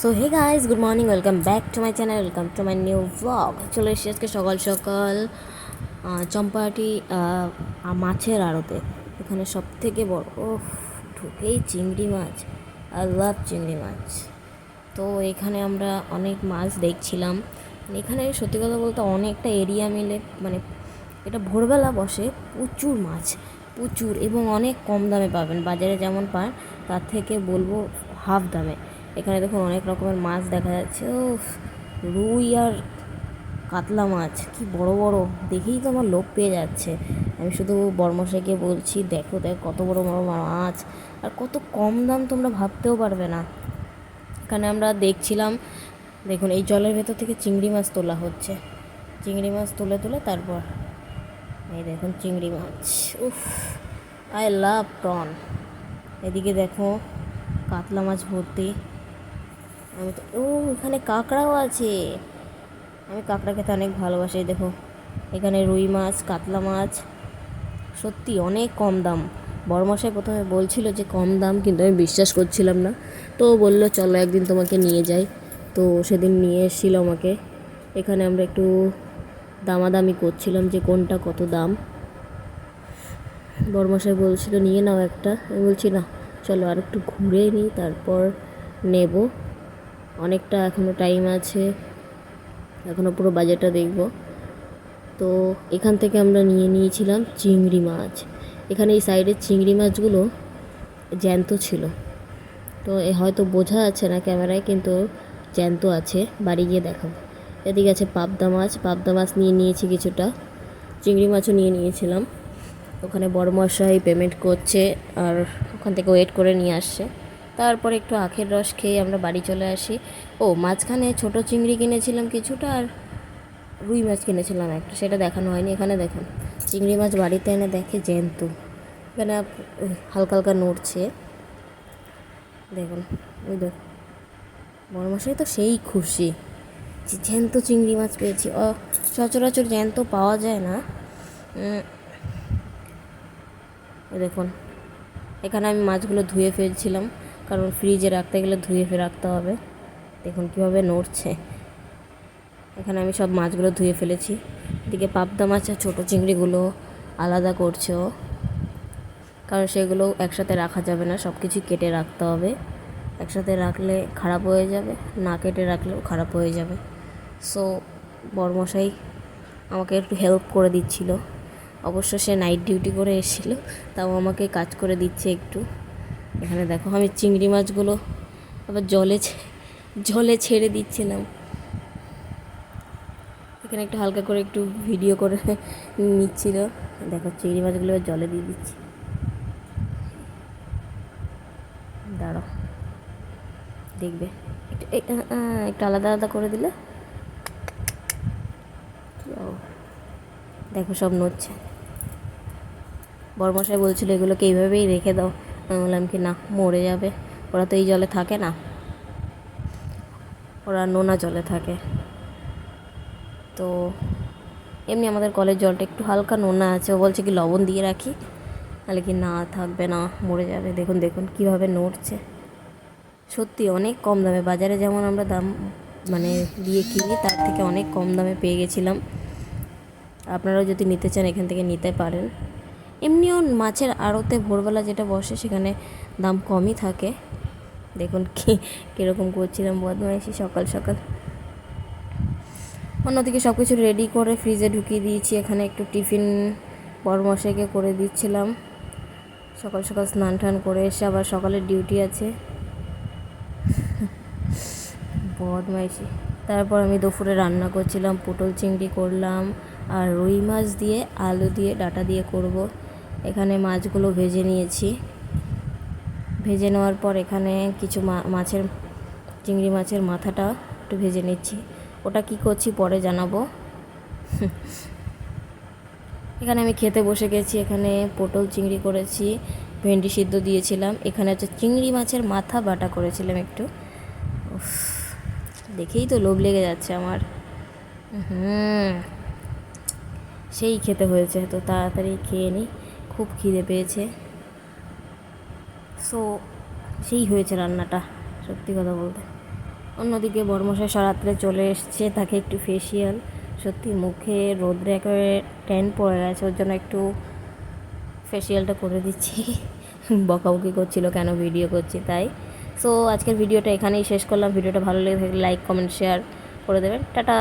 So hey guys good morning welcome back to my channel welcome to my new blog চলে এসেছি আজকে সকাল সকাল আহ, চম্পাহাটি মাছের আড়তে। এখানে সব থেকে বড় ও ঢুকেই চিংড়ি মাছ। আই লাভ চিংড়ি মাছ। তো এখানে আমরা অনেক মাছ দেখছিলাম। এখানে সত্যি কথা বলতে অনেকটা এরিয়া মিলে মানে এটা ভোরবেলা বসে প্রচুর মাছ প্রচুর এবং অনেক কম দামে পাবেন। বাজারে যেমন পান তার থেকে বলব হাফ দামে। এখানে দেখুন অনেক রকমের মাছ দেখা যাচ্ছে। ও রুই আর কাতলা মাছ, কি বড় বড়। দেখেই তো আমার লোভ পেয়ে যাচ্ছে। আমি শুধু বর্মশাইকে বলছি, দেখো, দেখ কত বড় বড় মাছ। আর কত কম দাম তোমরা ভাবতেও পারবে না। এখানে আমরা দেখছিলাম, দেখুন এই জলের ভেতর থেকে চিংড়ি মাছ তোলা হচ্ছে। চিংড়ি মাছ তুলে তুলে তারপর এই দেখুন চিংড়ি মাছ। উফ, আই লাভ প্রন। এদিকে দেখো কাতলা মাছ ভর্তি। আমি তো, ও, এখানে কাঁকড়াও আছে। আমি কাঁকড়া খেতে অনেক ভালোবাসি দেখো। এখানে রুই মাছ, কাতলা মাছ, সত্যি অনেক কম দাম। বড়মশাই প্রথমে বলছিল যে কম দাম, কিন্তু আমি বিশ্বাস করছিলাম না। তো বলল, চলো একদিন তোমাকে নিয়ে যাই। তো সেদিন নিয়ে এসেছিল আমাকে। এখানে আমরা একটু দামাদামি করছিলাম যে কোনটা কত দাম। বড়মশাই বলছিল, নিয়ে নাও একটা। আমি বলছি, না, চলো আর একটু ঘুরে নিই, তারপর নেব। অনেকটা এখনও টাইম আছে। এখনও পুরো বাজেটটা দেখব। তো এখান থেকে আমরা নিয়ে নিয়েছিলাম চিংড়ি মাছ। এখানে এই সাইডের চিংড়ি মাছগুলো জ্যান্ত ছিল। তো এ হয়তো বোঝা যাচ্ছে না ক্যামেরায়, কিন্তু জ্যান্ত আছে। বাড়ি গিয়ে দেখাবো। এদিকে আছে পাবদা মাছ। পাবদা মাছ নিয়ে নিয়েছি কিছুটা। চিংড়ি মাছও নিয়ে নিয়েছিলাম। ওখানে বড় মশাই পেমেন্ট করছে আর ওখান থেকে ওয়েট করে নিয়ে আসছে। তারপরে একটু আখের রস খেয়ে আমরা বাড়ি চলে আসি। ও, মাঝখানে ছোট চিংড়ি কিনেছিলাম কিছুটা আর রুই মাছ কিনেছিলাম একটা, সেটা দেখানো হয়নি, এখানে দেখুন। চিংড়ি মাছ বাড়িতে এনে দেখে জ্যান্ত। এখানে হালকা হালকা নড়ছে। দেখুন, ওই দেখ বড় মশাই তো সেই খুশি। যে জ্যান্ত চিংড়ি মাছ পেয়েছি। ও সচরাচর জ্যান্ত পাওয়া যায় না। দেখুন, এখানে আমি মাছগুলো ধুয়ে ফেলছিলাম। কারণ ফ্রিজে রাখতে গেলে ধুয়ে ফে রাখতে হবে। দেখুন কীভাবে নড়ছে। এখানে আমি সব মাছগুলো ধুয়ে ফেলেছি। এদিকে পাবদা মাছ আর ছোটো চিংড়িগুলো আলাদা করছে ও। কারণ সেগুলো একসাথে রাখা যাবে না সব কিছু কেটে রাখতে হবে। একসাথে রাখলে খারাপ হয়ে যাবে, না কেটে রাখলেও খারাপ হয়ে যাবে। সো বরমশাই আমাকে একটু হেল্প করে দিচ্ছিল। অবশ্য সে নাইট ডিউটি করে এসেছিল, তাও আমাকে কাজ করে দিচ্ছে একটু। এখানে দেখো আমি চিংড়ি মাছগুলো আবার জলে জলে ছেড়ে দিচ্ছিলাম। এখানে একটু হালকা করে একটু ভিডিও করে নিচ্ছিল। দেখো চিংড়ি মাছগুলো জলে দিয়ে দিচ্ছি। দাঁড়াও দেখবে। একটু একটু আলাদা আলাদা করে দিলে। দেখো সব নড়ছে। বড়মশাই বলছিল এগুলোকে এইভাবেই রেখে দাও। আমি বললাম কি, না, মরে যাবে। ওরা তো এই জলে থাকে না। ওরা নোনা জলে থাকে। তো এমনি আমাদের কলের জলটা একটু হালকা নোনা আছে। ও বলছে কি, লবণ দিয়ে রাখি। তাহলে কি, না, থাকবে না, মরে যাবে। দেখুন দেখুন, কীভাবে নড়ছে। সত্যি, অনেক কম দামে। বাজারে যেমন আমরা দাম মানে দিয়ে কিনি, তার থেকে অনেক কম দামে পেয়ে গেছিলাম। আপনারাও যদি নিতে চান, এখান থেকে নিতে পারেন। এমনিও মাছের আড়তে ভোরবেলা যেটা বসে সেখানে দাম কমই থাকে। দেখুন কি, কীরকম করছিলাম বদমাইশি সকাল সকাল। অন্যদিকে সব কিছু রেডি করে ফ্রিজে ঢুকিয়ে দিয়েছি। এখানে একটু টিফিন বড়মশাইকে করে দিচ্ছিলাম। সকাল সকাল স্নান টান করে এসে আবার সকালের ডিউটি আছে। বদমাইশি। তারপর আমি দুপুরে রান্না করছিলাম, পটল চিংড়ি করলাম, আর রুই মাছ দিয়ে আলু দিয়ে ডাটা দিয়ে করব। এখানে মাছগুলো ভেজে নিয়েছি। ভেজে নেওয়ার পর এখানে কিছু মাছের, চিংড়ি মাছের মাথাটা একটু ভেজে নিচ্ছি। ওটা কি করছি পরে জানাব। এখানে আমি খেতে বসে গেছি, এখানে পটল চিংড়ি করেছি, ভেন্ডি সিদ্ধ দিয়েছিলাম, এখানে হচ্ছে চিংড়ি মাছের মাথা বাটা করেছিলাম একটু। দেখেই তো লোভ লেগে যাচ্ছে আমার। হুম, সেই খেতে হয়েছে, তো তাড়াতাড়ি খেয়ে নিই খুব খিদে পেয়েছে। সো সেই হয়েছে রান্নাটা, সত্যি কথা বলতে। অন্যদিকে বর্মশাই সরাত্রে চলে এসছে, তাকে একটু ফেসিয়াল সত্যি মুখে রোদ্রে একেবারে ট্যান পড়ে গেছে, ওর জন্য একটু ফেসিয়ালটা করে দিচ্ছি। বকাবকি করছিল কেন ভিডিও করছি তাই। সো আজকের ভিডিওটা এখানেই শেষ করলাম। ভিডিওটা ভালো লেগে থাকলে লাইক কমেন্ট শেয়ার করে দেবেন। টাটা!